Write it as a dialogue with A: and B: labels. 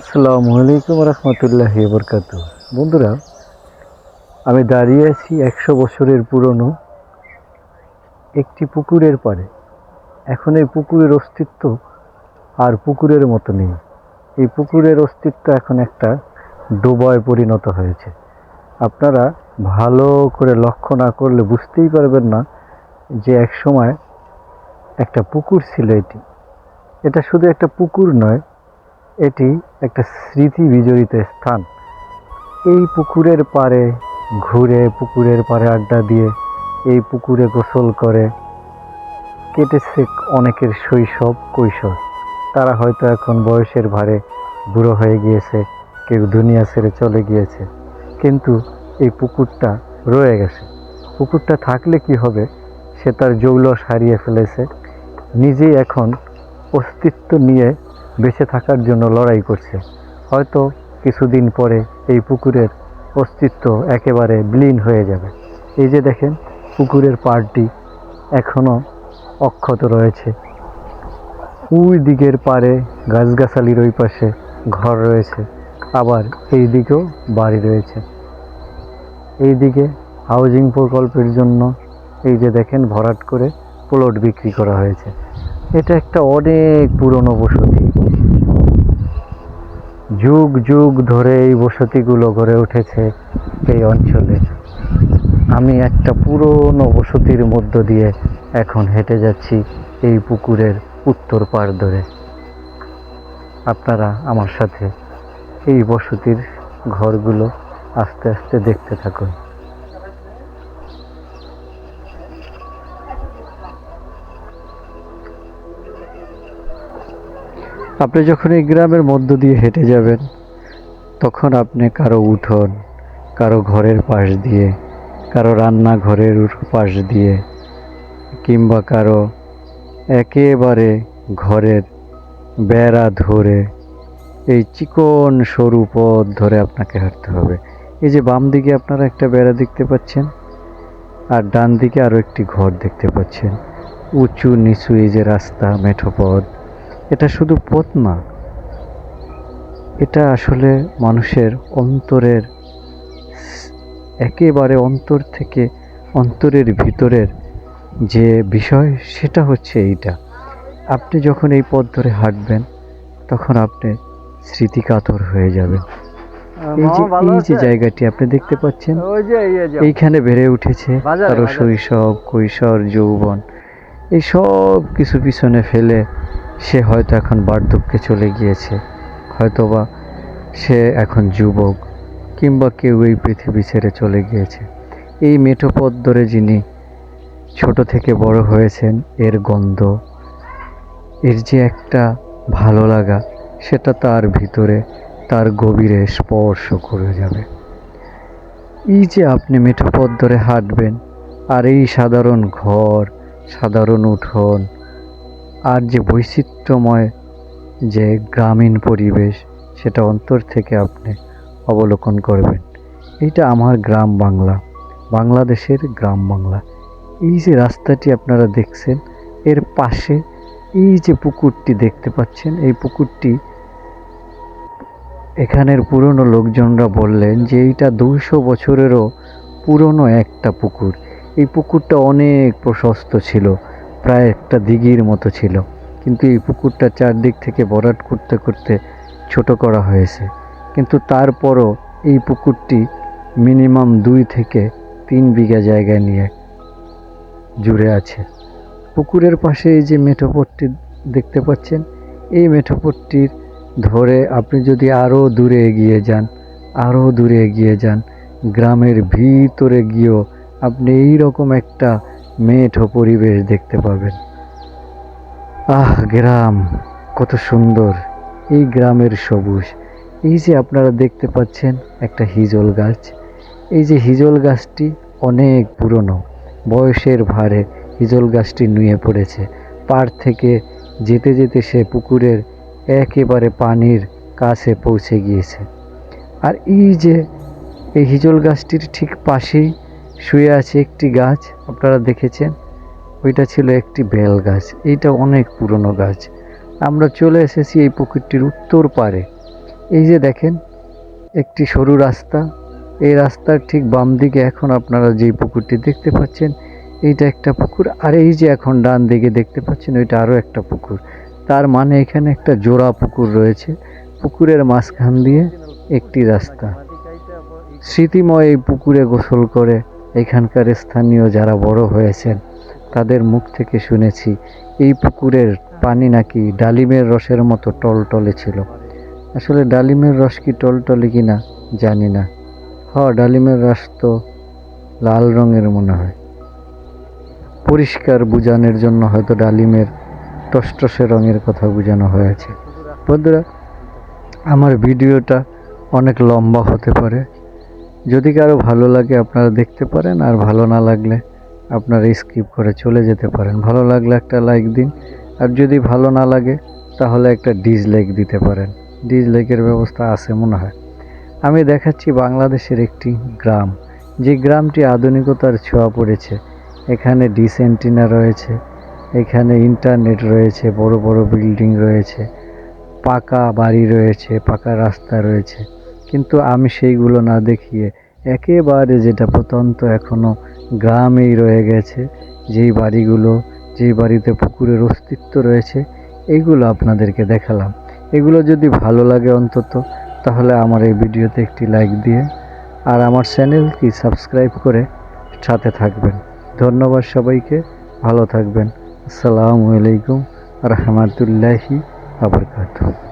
A: আসসালামু আলাইকুম রহমতুল্লাহ বরকাত বন্ধুরা, আমি দাঁড়িয়ে আছি একশো বছরের পুরনো একটি পুকুরের পাড়ে। এখন এই পুকুরের অস্তিত্ব আর পুকুরের মতো নেই। এই পুকুরের অস্তিত্ব এখন একটা ডোবায় পরিণত হয়েছে। আপনারা ভালো করে লক্ষ্য না করলে বুঝতেই পারবেন না যে এক সময় একটা পুকুর ছিল এটি। এটা শুধু একটা পুকুর নয় এটি একটা স্মৃতি বিজড়িত স্থান। এই পুকুরের পাড়ে ঘুরে পুকুরের পাড়ে আড্ডা দিয়ে এই পুকুরে গোসল করে কেটেছে অনেকের শৈশব, কৈশোর। তারা হয়তো এখন বয়সের ভারে বুড়ো হয়ে গিয়েছে, কেউ দুনিয়া ছেড়ে চলে গিয়েছে। কিন্তু এই পুকুরটা রয়ে গেছে। পুকুরটা থাকলে কি হবে, সে তার জৌলস হারিয়ে ফেলেছে। নিজেই এখন অস্তিত্ব নিয়ে বেঁচে থাকার জন্য লড়াই করছে। হয়তো কিছুদিন পরে এই পুকুরের অস্তিত্ব একেবারে বিলীন হয়ে যাবে। এই যে দেখেন, পুকুরের পাড়টি এখনও অক্ষত রয়েছে। ওই দিকের পাড়ে গাছগাছালির ওই পাশে ঘর রয়েছে। আবার এই দিকেও বাড়ি রয়েছে। এই দিকে হাউজিং প্রকল্পের জন্য এই যে দেখেন, ভরাট করে প্লট বিক্রি করা হয়েছে। এটা একটা অনেক পুরনো বসতি। যুগ যুগ ধরে এই বসতিগুলো গড়ে উঠেছে এই অঞ্চলে। আমি একটা পুরনো বসতির মধ্য দিয়ে এখন হেঁটে যাচ্ছি এই পুকুরের উত্তর পাড় ধরে। আপনারা আমার সাথে এই বসতির ঘরগুলো আস্তে আস্তে দেখতে থাকুন। আপনি যখন এই গ্রামের মধ্য দিয়ে হেঁটে যাবেন, তখন আপনি কারও উঠোন, কারও ঘরের পাশ দিয়ে, কারও রান্নাঘরের পাশ দিয়ে, কিংবা কারও একেবারে ঘরের বেড়া ধরে, এই চিকন সরু পথ ধরে আপনাকে হাঁটতে হবে। এই যে বাম দিকে আপনারা একটা বেড়া দেখতে পাচ্ছেন, আর ডান দিকে আরও একটি ঘর দেখতে পাচ্ছেন। উঁচু নিচু এই যে রাস্তা, মেঠো পথ এটা শুধু পথ না এটা আসলে মানুষের অন্তরের একেবারে অন্তর থেকে অন্তরের ভিতরের যে বিষয় সেটা হচ্ছে এইটা। আপনি যখন এই পথ ধরে হাঁটবেন তখন আপনি স্মৃতিকাতর হয়ে যাবেন। এই যে এই যে জায়গাটি আপনি দেখতে পাচ্ছেন এইখানে বেড়ে উঠেছে
B: কারও
A: শৈশব কৈশোর যৌবন। এই সব কিছু পিছনে ফেলে সে হয়তো এখন বার্ধক্যে চলে গিয়েছে। হয়তোবা সে এখন যুবক কিংবা কেউ এই পৃথিবী ছেড়ে চলে গিয়েছে। এই মেঠো পথ ধরে যিনি ছোট থেকে বড় হয়েছেন, এর গন্ধ, এর যে একটা ভালো লাগা, সেটা তার ভিতরে, তার গভীরে স্পর্শ করে যাবে। এই যে আপনি মেঠো পথ ধরে হাঁটবেন, আর এই সাধারণ ঘর, সাধারণ উঠোন আর যে বৈচিত্র্যময় যে গ্রামীণ পরিবেশ, সেটা অন্তর থেকে আপনি অবলোকন করবেন। এইটা আমার গ্রাম বাংলা, বাংলাদেশের গ্রাম বাংলা। এই যে রাস্তাটি আপনারা দেখছেন, এর পাশে এই যে পুকুরটি দেখতে পাচ্ছেন, এই পুকুরটি এখানের পুরনো লোকজনরা বললেন যে এইটা দুশো বছরেরও পুরনো একটা পুকুর। এই পুকুরটা অনেক প্রশস্ত ছিল। প্রায় একটা দিঘির মতো ছিল। কিন্তু এই পুকুরটা চারদিক থেকে বরাট করতে করতে ছোট করা হয়েছে। কিন্তু তারপরও এই পুকুরটি মিনিমাম দুই থেকে তিন বিঘা জায়গা নিয়ে জুড়ে আছে। পুকুরের পাশে এই যে মেঠোপট্টি দেখতে পাচ্ছেন, এই মেঠোপট্টির ধরে আপনি যদি আরও দূরে এগিয়ে যান, আরও দূরে এগিয়ে যান, গ্রামের ভিতরে গিয়েও আপনি এই রকম একটা মেঠো পরিবেশ দেখতে পাবেন। আহ, গ্রাম, কত সুন্দর। এই গ্রামের সবুজ। এই যে আপনারা দেখতে পাচ্ছেন একটা হিজল গাছ। এই যে হিজল গাছটি অনেক পুরনো। বয়সের ভারে হিজল গাছটি নুয়ে পড়েছে। পাড় থেকে যেতে যেতে সে পুকুরের একেবারে পানির কাছে পৌঁছে গিয়েছে। আর এই যে এই হিজল গাছটির ঠিক পাশেই শুয়ে আছে একটি গাছ, আপনারা দেখেছেন। ওইটা ছিল একটি বেল গাছ, এইটা অনেক পুরনো গাছ। আমরা চলে এসেছি এই পুকুরটির উত্তর পারে। এই যে দেখেন, একটি সরু রাস্তা। এই রাস্তার ঠিক বাম দিকে এখন আপনারা যে পুকুরটি দেখতে পাচ্ছেন, এইটা একটা পুকুর। আর এই যে এখন ডান দিকে দেখতে পাচ্ছেন, ওইটা আরও একটা পুকুর। তার মানে এখানে একটা জোড়া পুকুর রয়েছে। পুকুরের মাঝখান দিয়ে একটি রাস্তা। স্মৃতিময় এই পুকুরে গোসল করে এখানকার স্থানীয় যারা বড় হয়েছেন, তাদের মুখ থেকে শুনেছি, এই পুকুরের পানি নাকি ডালিমের রসের মতো টলটলে ছিল। আসলে ডালিমের রস কি টলটলে কি না জানি না। হ ডালিমের রস তো লাল রঙের মনে হয়। পরিষ্কার বুঝানোর জন্য হয়তো ডালিমের টসটসে রঙের কথা বোঝানো হয়েছে। বন্ধুরা, আমার ভিডিওটা অনেক লম্বা হতে পারে। যদি কারও ভালো লাগে আপনারা দেখতে পারেন, আর ভালো না লাগলে আপনারা স্কিপ করে চলে যেতে পারেন। ভালো লাগলে একটা লাইক দিন, আর যদি ভালো না লাগে, তাহলে একটা ডিসলাইক দিতে পারেন। ডিসলাইকের ব্যবস্থা আছে মনে হয়। আমি দেখাচ্ছি বাংলাদেশের একটি গ্রাম। যে গ্রামটি আধুনিকতার ছোঁয়া পড়েছে। এখানে ডিসেন্টিনা রয়েছে, এখানে ইন্টারনেট রয়েছে, বড় বড় বিল্ডিং রয়েছে, পাকা বাড়ি রয়েছে, পাকা রাস্তা রয়েছে। কিন্তু আমি সেইগুলো না দেখিয়ে একেবারে যেটা প্রত্যন্ত এখনও গ্রামেই রয়ে গেছে, যেই বাড়িগুলো, যেই বাড়িতে পুকুরের অস্তিত্ব রয়েছে এইগুলো আপনাদেরকে দেখালাম। এগুলো যদি ভালো লাগে অন্তত, তাহলে আমার এই ভিডিওতে একটি লাইক দিয়ে আর আমার চ্যানেলটি সাবস্ক্রাইব করে সাথে থাকবেন। ধন্যবাদ সবাইকে, ভালো থাকবেন। আসসালামু আলাইকুম, রহমতুল্লাহি আবরকাতুহ